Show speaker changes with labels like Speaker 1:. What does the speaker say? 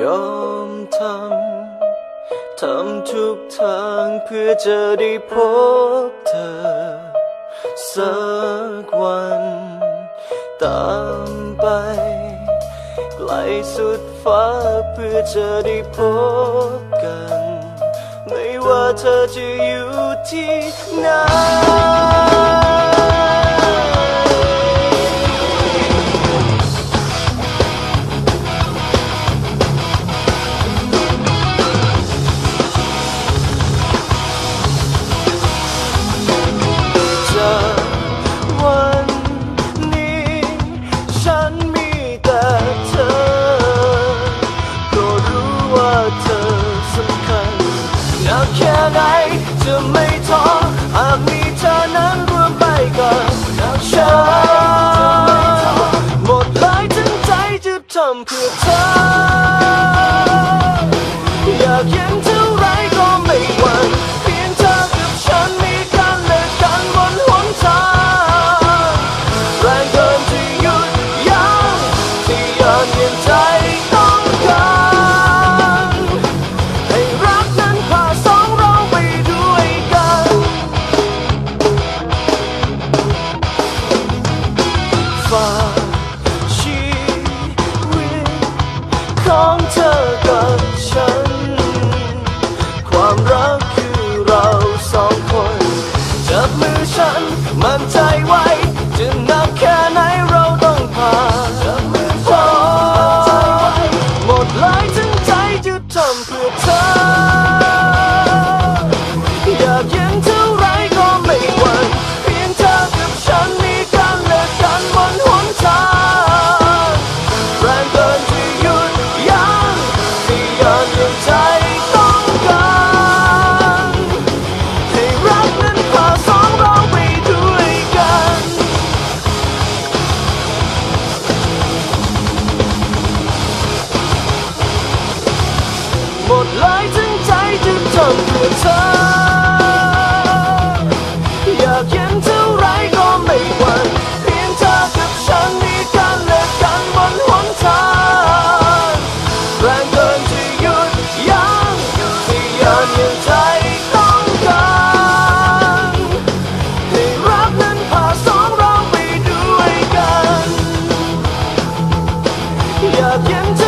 Speaker 1: ยอมทำ ทำทุกทางเพื่อจะได้พบเธอ สักวัน ตามไป ไกลสุดฟ้าเพื่อจะได้พบกัน ไม่ว่าเธอจะอยู่ที่ไหน ไหนจะไม่ท้อหากมีเธอนั้นร่วมไปกับฉันหมดหลายทั้งใจจะทำเพื่อเธออยากเห็นเธอ มั่นใจไว้ จะทำเพื่อเธอ อยากเห็นเท่าไรก็ไม่หวั่นเพียงเธอกับฉันมีกันและกันบนหนทางแรงเกินที่หยุดยั้งที่ยานยังใจต้องการให้รักนั้นพาสองเราไปด้วยกัน อยากเห็น